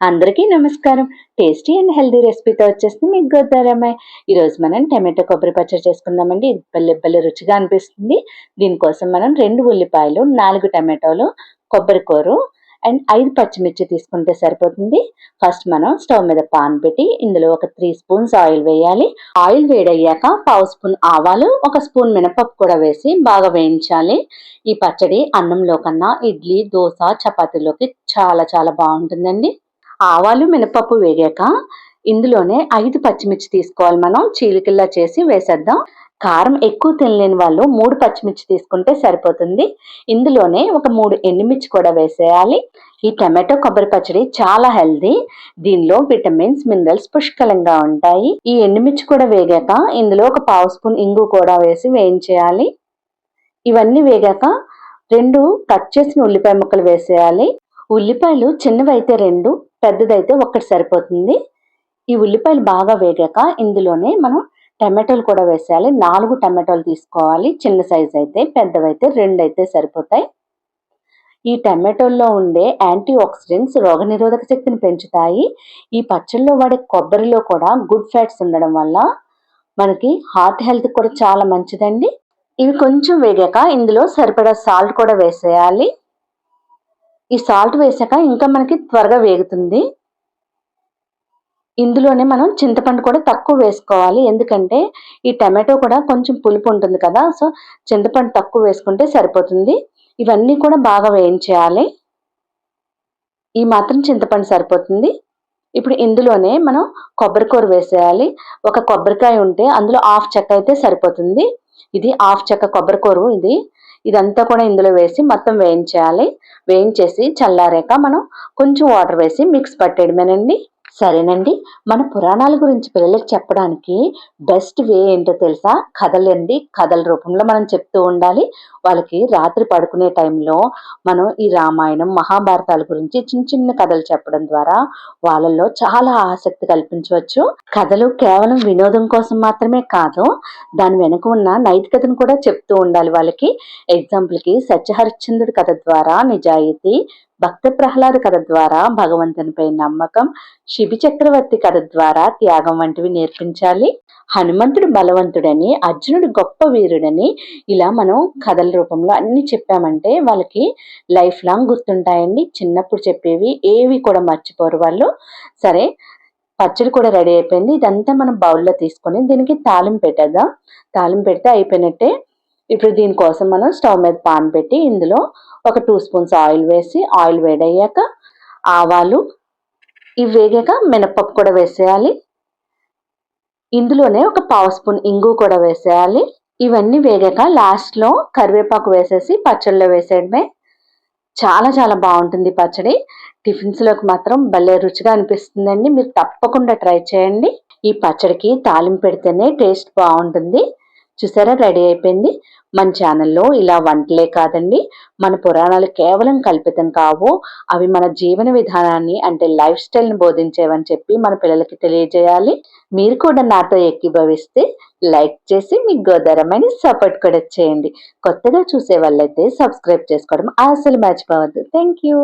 అందరికీ నమస్కారం. Tasty and healthy రెసిపీతో వచ్చేసింది మీకు గోదారమ్మాయి ఈరోజు మనం టమాటో కొబ్బరి పచ్చడి చేసుకుందామండి. ఇది పల్లె పల్లె రుచిగా అనిపిస్తుంది. దీనికోసం మనం రెండు ఉల్లిపాయలు నాలుగు టమాటోలు కొబ్బరి కూర అండ్ ఐదు పచ్చిమిర్చి తీసుకుంటే సరిపోతుంది. ఫస్ట్ మనం స్టవ్ మీద పాన్ పెట్టి ఇందులో ఒక త్రీ స్పూన్స్ ఆయిల్ వేయాలి. ఆయిల్ వేడయ్యాక పావు స్పూన్ ఆవాలు ఒక స్పూన్ మినపప్పు కూడా వేసి బాగా వేయించాలి. ఈ పచ్చడి అన్నంలో కన్నా ఇడ్లీ దోశ చపాతీలోకి చాలా చాలా బాగుంటుందండి. ఆవాలు మినపప్పు వేగాక ఇందులోనే ఐదు పచ్చిమిర్చి తీసుకోవాలి మనం. చీలికల్లా చేసి వేసేద్దాం. కారం ఎక్కువ తినలేని వాళ్ళు మూడు పచ్చిమిర్చి తీసుకుంటే సరిపోతుంది. ఇందులోనే ఒక మూడు ఎండుమిర్చి కూడా వేసేయాలి. ఈ టమాటో కొబ్బరి పచ్చడి చాలా హెల్దీ. దీనిలో విటమిన్స్ మినరల్స్ పుష్కలంగా ఉంటాయి. ఈ ఎండుమిర్చి కూడా వేగాక ఇందులో ఒక పావు స్పూన్ ఇంగు కూడా వేసి వేయించేయాలి. ఇవన్నీ వేగాక రెండు కట్ చేసిన ఉల్లిపాయ ముక్కలు వేసేయాలి. ఉల్లిపాయలు చిన్నవైతే రెండు పెద్దదైతే ఒక్కటి సరిపోతుంది. ఈ ఉల్లిపాయలు బాగా వేగాక ఇందులోనే మనం టమాటోలు కూడా వేసేయాలి. నాలుగు టమాటోలు తీసుకోవాలి. చిన్న సైజ్ అయితే పెద్దవైతే రెండు అయితే సరిపోతాయి. ఈ టమాటోల్లో ఉండే యాంటీ ఆక్సిడెంట్స్ రోగనిరోధక శక్తిని పెంచుతాయి. ఈ పచ్చళ్ళలో వాడే కొబ్బరిలో కూడా గుడ్ ఫ్యాట్స్ ఉండడం వల్ల మనకి హార్ట్ హెల్త్ కూడా చాలా మంచిదండి. ఇవి కొంచెం వేగాక ఇందులో సరిపడా సాల్ట్ కూడా వేసేయాలి. ఈ సాల్ట్ వేసాక ఇంకా మనకి త్వరగా వేగుతుంది. ఇందులోనే మనం చింతపండు కూడా తక్కువ వేసుకోవాలి. ఎందుకంటే ఈ టమాటో కూడా కొంచెం పులుపు ఉంటుంది కదా సో చింతపండు తక్కువ వేసుకుంటే సరిపోతుంది. ఇవన్నీ కూడా బాగా వేయించేయాలి. ఈ మాత్రం చింతపండు సరిపోతుంది. ఇప్పుడు ఇందులోనే మనం కొబ్బరికూర వేసేయాలి. ఒక కొబ్బరికాయ ఉంటే అందులో హాఫ్ చెక్క అయితే సరిపోతుంది. ఇది హాఫ్ చెక్క కొబ్బరికూర ఇది. ఇదంతా కూడా ఇందులో వేసి మొత్తం వేయించేయాలి. వేయించేసి చల్లారాక మనం కొంచెం వాటర్ వేసి మిక్స్ పట్టేయడమేనండి. సరేనండి. మన పురాణాల గురించి పిల్లలకు చెప్పడానికి బెస్ట్ వే ఏంటో తెలుసా? కథలండి. కథల రూపంలో మనం చెప్తూ ఉండాలి. వాళ్ళకి రాత్రి పడుకునే టైంలో మనం ఈ రామాయణం మహాభారతాల గురించి చిన్న చిన్న కథలు చెప్పడం ద్వారా వాళ్ళల్లో చాలా ఆసక్తి కల్పించవచ్చు. కథలు కేవలం వినోదం కోసం మాత్రమే కాదు దాని వెనుక ఉన్న నైతికతను కూడా చెప్తూ ఉండాలి వాళ్ళకి. ఎగ్జాంపుల్కి సత్యహరిశ్చంద్రుడి కథ ద్వారా నిజాయితీ భక్త ప్రహ్లాద కథ ద్వారా భగవంతునిపై నమ్మకం శిబి చక్రవర్తి కథ ద్వారా త్యాగం వంటివి నేర్పించాలి. హనుమంతుడు బలవంతుడని అర్జునుడు గొప్ప వీరుడని ఇలా మనం కథల రూపంలో అన్ని చెప్పామంటే వాళ్ళకి లైఫ్ లాంగ్ గుర్తుంటాయండి. చిన్నప్పుడు చెప్పేవి ఏవి కూడా మర్చిపోరు వాళ్ళు. సరే పచ్చడి కూడా రెడీ అయిపోయింది. ఇదంతా మనం బౌల్లో తీసుకొని దీనికి తాలింపు పెట్టేద్దాం. తాలింపు పెడితే అయిపోయినట్టే ఇప్పుడు దీనికోసం మనం స్టవ్ మీద పాన్ పెట్టి ఇందులో ఒక టూ స్పూన్స్ ఆయిల్ వేసి ఆయిల్ వేడయ్యాక ఆవాలు ఇవి వేగాక మినపప్పు కూడా వేసేయాలి. ఇందులోనే ఒక పావు స్పూన్ ఇంగు కూడా వేసేయాలి. ఇవన్నీ వేగాక లాస్ట్లో కరివేపాకు వేసేసి పచ్చళ్ళలో వేసేయడమే చాలా చాలా బాగుంటుంది పచ్చడి. టిఫిన్స్లోకి మాత్రం భలే రుచిగా అనిపిస్తుందండి. మీరు తప్పకుండా ట్రై చేయండి. ఈ పచ్చడికి తాలింపు పెడితేనే టేస్ట్ బాగుంటుంది. చూసారా? రెడీ అయిపోయింది. మన ఛానల్లో ఇలా వంటలే కాదండి. మన పురాణాలు కేవలం కల్పితం కావు. అవి మన జీవన విధానాన్ని అంటే లైఫ్ స్టైల్ని బోధించేవని చెప్పి మన పిల్లలకి తెలియజేయాలి. మీరు కూడా నాతో ఎక్కిభవిస్తే లైక్ చేసి మీ గోదారమైన సపోర్ట్ కూడా చేయండి. కొత్తగా చూసే వాళ్ళైతే సబ్స్క్రైబ్ చేసుకోవడం అసలు మర్చిపోవద్దు. Thank you